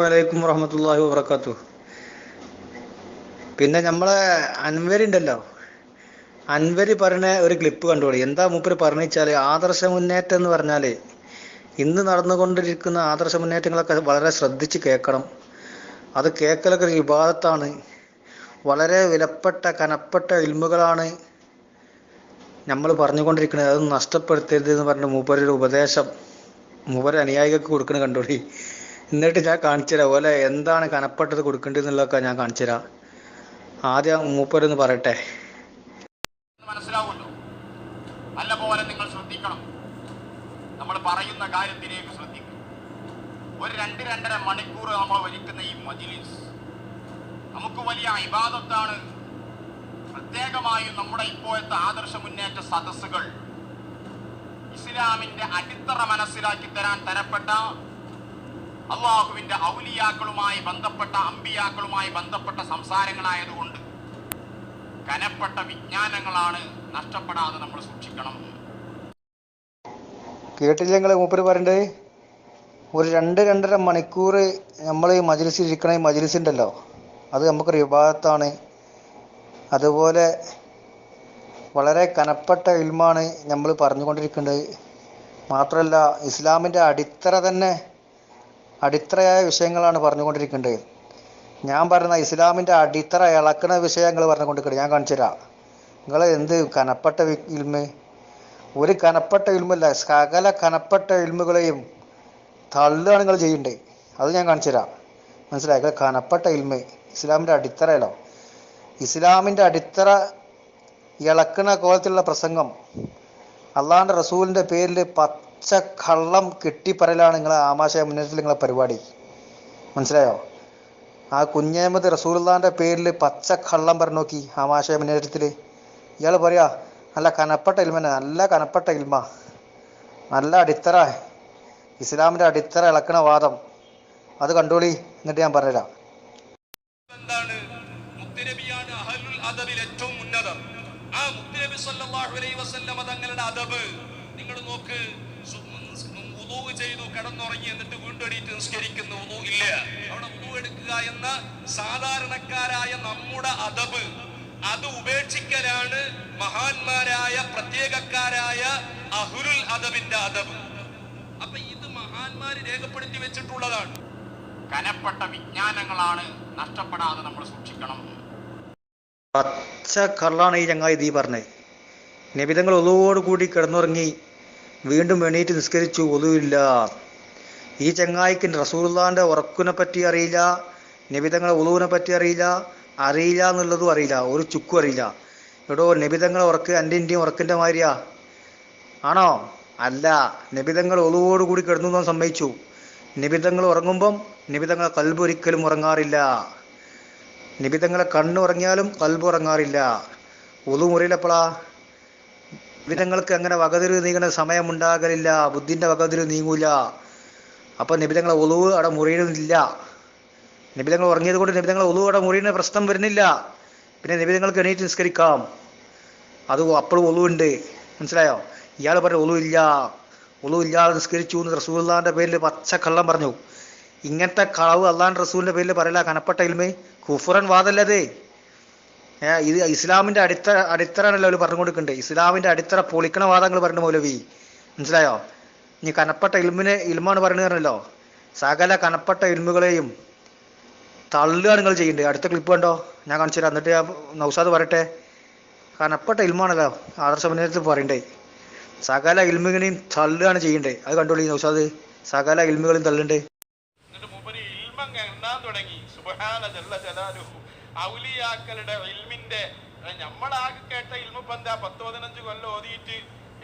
വലൈക്കും വറഹമത്തല്ലാഹി വബർക്കാത്തു പിന്നെ നമ്മളെ അൻവരി ഉണ്ടല്ലോ. അൻവരി പറഞ്ഞ ഒരു ക്ലിപ്പ് കണ്ടോളി. എന്താ മൂപ്പര് പറഞ്ഞു ആദർശ മുന്നേറ്റം എന്ന് പറഞ്ഞാൽ ഇന്ന് നടന്നുകൊണ്ടിരിക്കുന്ന ആദർശ മുന്നേറ്റങ്ങളൊക്കെ വളരെ ശ്രദ്ധിച്ച് കേൾക്കണം. അത് കേൾക്കലൊക്കെ ഒരു വിവാദത്താണ്. വളരെ വിലപ്പെട്ട കനപ്പെട്ട ഇൽമുകളാണ് നമ്മൾ പറഞ്ഞുകൊണ്ടിരിക്കുന്നത്. അത് നഷ്ടപ്പെടുത്തരുത് എന്ന് പറഞ്ഞ മൂപ്പരുടെ ഉപദേശം മൂപ്പര് അനുയായികൾക്ക് കൊടുക്കണ കണ്ടോളി. എന്നിട്ട് ഞാൻ കാണിച്ചു തരാം. ഓലെ എന്താണ് കനപ്പെട്ടത് കൊടുക്കേണ്ടതെന്നുള്ളതൊക്കെ ഞാൻ കാണിച്ചു തരാം. ആദ്യം മൂപ്പരൊന്ന് പറയട്ടെ. മനസ്സിലാവുമല്ലോ? നല്ല പോലെ നിങ്ങൾ ശ്രദ്ധിക്കണം. നമ്മൾ പറയുന്ന കാര്യത്തിലേക്ക് ശ്രദ്ധിക്കും ഒരു രണ്ട് രണ്ടര മണിക്കൂർ നമ്മൾ വലിക്കുന്ന ഈ മജിലിസ് നമുക്ക് വലിയ അഭിവാദത്താണ് പ്രത്യേകമായും നമ്മുടെ ഇപ്പോഴത്തെ ആദർശ മുന്നേറ്റ സദസ്സുകൾ ഇസ്ലാമിന്റെ അടിത്തറ മനസ്സിലാക്കി തരാൻ തരപ്പെട്ട അള്ളാഹുവിന്റെ ഔലിയാക്കളുമായി ബന്ധപ്പെട്ട അമ്പിയാക്കളുമായി ബന്ധപ്പെട്ട സംസാരങ്ങളായതുകൊണ്ട് കനപ്പെട്ട വിജ്ഞാനങ്ങളാണ് നഷ്ടപ്പെടാതെ നമ്മൾ സൂക്ഷിക്കണം. കേട്ടില്ല നിങ്ങൾ മൂപ്പര് പറയണ്ടേ? ഒരു രണ്ട് രണ്ടര മണിക്കൂർ നമ്മൾ ഈ മജ്ലിസിൽ ഇരിക്കണ ഈ മജിലിസിന്റെല്ലോ? അത് നമുക്ക് വിഭാഗത്താണ്. അതുപോലെ വളരെ കനപ്പെട്ട ഇൽമാണ് നമ്മൾ പറഞ്ഞുകൊണ്ടിരിക്കുന്നത് മാത്രമല്ല ഇസ്ലാമിന്റെ അടിത്തറ തന്നെ അടിത്തറയായ വിഷയങ്ങളാണ് പറഞ്ഞുകൊണ്ടിരിക്കേണ്ടത് ഞാൻ പറയുന്ന ഇസ്ലാമിന്റെ അടിത്തറ ഇളക്കണ വിഷയങ്ങൾ പറഞ്ഞുകൊണ്ടിരിക്കുന്നത്. ഞാൻ കാണിച്ചു തരാം. നിങ്ങൾ എന്ത് കനപ്പെട്ട ഇൽമ്? ഒരു കനപ്പെട്ട ഇൽമല്ല സകല കനപ്പെട്ട ഇൽമുകളെയും തള്ളുകയാണ് നിങ്ങൾ ചെയ്യേണ്ടത് അത് ഞാൻ കാണിച്ചു തരാം. മനസ്സിലായി? കനപ്പെട്ട ഇൽമ് ഇസ്ലാമിന്റെ അടിത്തറയല്ലോ ഇസ്ലാമിന്റെ അടിത്തറ ഇളക്കണ കോലത്തിലുള്ള പ്രസംഗം. അള്ളാഹിന്റെ റസൂലിന്റെ പേരിൽ പച്ച കള്ളം കെട്ടിപ്പറയലാണ് നിങ്ങളെ ആമാശയ മുന്നേറ്റത്തിൽ നിങ്ങളെ പരിപാടി. മനസ്സിലായോ? ആ കുഞ്ഞേമത് റസൂലുള്ളാന്റെ പേരിൽ പച്ച കള്ളം പറഞ്ഞു നോക്കി ആമാശയ മുന്നേറ്റത്തിൽ ഇയാൾ പറയാ നല്ല കനപ്പെട്ട ഇൽമന നല്ല കനപ്പെട്ട ഇൽമ. നല്ല അടിത്തറ. ഇസ്ലാമിന്റെ അടിത്തറ ഇളക്കണ വാദം. അത് കണ്ടോളി എന്നിട്ട് ഞാൻ പറഞ്ഞുതരാം. എന്താണ് അഹലുൽ അദബിൽ ഏറ്റവും ഉന്നതം. ആ മുത്തുനബി സല്ലല്ലാഹു അലൈഹി വസല്ലമ തങ്ങളുടെ അദബ്. നിങ്ങൾ നോക്ക് വുളൂ ചെയ്തു കിടന്നുറങ്ങി എന്നിട്ട് വീണ്ടും എണീറ്റ് നിസ്കരിക്കുന്നു. ഇല്ല. അവിടെ ഉദൂ എടുക്കുക എന്ന സാധാരണക്കാരായ നമ്മുടെ അതബ് അത് ഉപേക്ഷിക്കലാണ് മഹാന്മാരായ പ്രത്യേകക്കാരായ അഹുരുൽ അദബിന്റെ അദബ്. അപ്പൊ ഇത് മഹാന്മാര് രേഖപ്പെടുത്തി വെച്ചിട്ടുള്ളതാണ്. കനപ്പെട്ട വിജ്ഞാനങ്ങളാണ് നഷ്ടപ്പെടാതെ നമ്മൾ സൂക്ഷിക്കണം. പച്ച കള്ളാണ് ഈ ചങ്ങായി ദീ പറഞ്ഞത്. നിബിതങ്ങൾ ഒതുവോട് കൂടി കിടന്നുറങ്ങി വീണ്ടും എണീറ്റ് നിസ്കരിച്ചു ഒതുവില്ല. ഈ ചങ്ങായിക്ക് റസൂലുള്ളാന്റെ ഉറക്കിനെ പറ്റി അറിയില്ല നിബിതങ്ങളെ ഒതുവിനെ പറ്റി അറിയില്ല അറിയില്ല എന്നുള്ളതും അറിയില്ല ഒരു ചുക്കും അറിയില്ല. എടോ നിബിതങ്ങളെ ഉറക്ക് എന്റെ ഇന്ത്യയും ഉറക്കിന്റെ മാതിരിയാ? ആണോ? അല്ല നിബിതങ്ങൾ ഒതുവോട് കൂടി കിടന്നു എന്ന് സമ്മതിച്ചു. നിബിതങ്ങൾ ഉറങ്ങുമ്പം നിബിതങ്ങളെ കൽബ് ഒരിക്കലും ഉറങ്ങാറില്ല. നിബിതങ്ങളെ കണ്ണ് ഉറങ്ങിയാലും കൽബ് ഉറങ്ങാറില്ല. ഒതു മുറിയിലപ്പോളാ? നിബിതങ്ങൾക്ക് അങ്ങനെ വകതിരിവ് നീങ്ങുന്ന സമയമുണ്ടാകലില്ല ബുദ്ധിന്റെ വകതിരിവ് നീങ്ങൂല. അപ്പൊ നിബിതങ്ങളെ ഒളിവ് അവിടെ മുറിയുന്നില്ല. നിബിതങ്ങൾ ഉറങ്ങിയത് കൊണ്ട് നിബിതങ്ങളെ ഒളിവ് അവിടെ മുറിയുന്ന പ്രശ്നം വരുന്നില്ല. പിന്നെ നിബിതങ്ങൾക്ക് എണീറ്റ് നിസ്കരിക്കാം. അത് അപ്പോഴും ഒളിവുണ്ട്. മനസ്സിലായോ? ഇയാൾ പറഞ്ഞു ഒളിവില്ല. ഒളിവില്ലാതെ നിസ്കരിച്ചു എന്ന് റസൂല്ലാന്റെ പേരിൽ പച്ച കള്ളം പറഞ്ഞു. ഇങ്ങനത്തെ കളവ് അള്ളാൻ റസൂലിന്റെ പേരിൽ പറയില്ല കനപ്പെട്ട ഇൽമേ. കുഫുറൻ വാദല്ലതേ ഇത് ഇസ്ലാമിന്റെ അടിത്തറ അടിത്തറാണല്ലോ അവർ പറഞ്ഞു കൊടുക്കണ്ടേ. ഇസ്ലാമിന്റെ അടിത്തറ പൊളിക്കണ വാദങ്ങൾ പറഞ്ഞു മൗലവി. മനസ്സിലായോ? ഇനി കനപ്പെട്ട ഇൽമിന് ഇൽമാണ് പറഞ്ഞു പറഞ്ഞല്ലോ. സകല കനപ്പെട്ട ഇൽമുകളെയും തള്ളുകയാണ് നിങ്ങൾ ചെയ്യേണ്ടത് അടുത്ത ക്ലിപ്പ് കണ്ടോ? ഞാൻ കാണിച്ചു തരാം. എന്നിട്ട് ഞാൻ നൗസാദ് പറയട്ടെ. കനപ്പെട്ട ഇൽമാണല്ലോ ആദർശ മുന്നേറ്റത്തിൽ പറയണ്ടേ. സകല ഇൽമുകളെയും തള്ളുകയാണ് ചെയ്യേണ്ടത് അത് കണ്ടോളി നൗസാദ് സകല ഇൽമുകളെയും തള്ളുണ്ട് തുടങ്ങി? ഔലിയാക്കളുടെ ഇൽമിന്റെ നമ്മളാകെ കേട്ട ഇൽമു പന്ത എന്താ പത്ത് പതിനഞ്ച് കൊല്ലം ഓതിയിട്ട്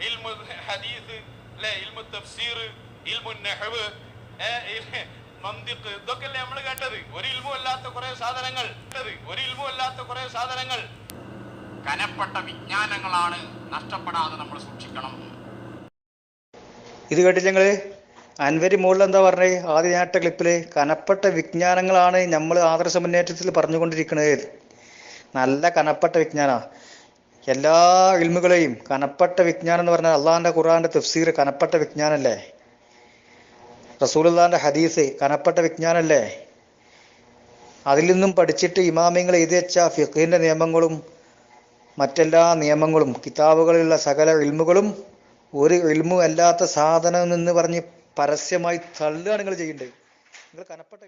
ഇൽമു ഹദീസ് അല്ലെ ഇൽമു തഫ്സീർ ഇൽമു നഹ്വ് മന്തിക്ക് ഇതൊക്കെയല്ലേ നമ്മൾ കേട്ടത്? ഒരു ഇൽമു അല്ലാത്ത കുറെ സാധനങ്ങൾ ഒരു ഇൽമു അല്ലാത്ത കുറെ സാധനങ്ങൾ. കനപ്പെട്ട വിജ്ഞാനങ്ങളാണ് നഷ്ടപ്പെടാതെ നമ്മൾ സൂക്ഷിക്കണം ഇത് കേട്ടില്ല നിങ്ങൾ? അൻവരി മുകളിൽ എന്താ പറഞ്ഞേ? ആദ്യ നേട്ട ക്ലിപ്പിൽ കനപ്പെട്ട വിജ്ഞാനങ്ങളാണ് നമ്മൾ ആദർശ മുന്നേറ്റത്തിൽ പറഞ്ഞുകൊണ്ടിരിക്കുന്നത്. നല്ല കനപ്പെട്ട വിജ്ഞാന. എല്ലാ ഇൽമുകളെയും കനപ്പെട്ട വിജ്ഞാനം എന്ന് പറഞ്ഞാൽ അള്ളാഹാന്റെ ഖുർആന്റെ തഫ്സീർ കനപ്പെട്ട വിജ്ഞാനല്ലേ? റസൂലുള്ളാന്റെ ഹദീസ് കനപ്പെട്ട വിജ്ഞാനല്ലേ? അതിൽ നിന്നും പഠിച്ചിട്ട് ഇമാമിങ്ങൾ എഴുതി വെച്ച നിയമങ്ങളും മറ്റെല്ലാ നിയമങ്ങളും കിതാബുകളിലുള്ള സകല ഇൽമുകളും ഒരു ഇൽമു അല്ലാത്ത സാധനം എന്ന് പറഞ്ഞ് പരസ്യമായി തള്ളുകയാണ് നിങ്ങൾ ചെയ്യേണ്ടത്. നിങ്ങൾ കനപ്പെട്ട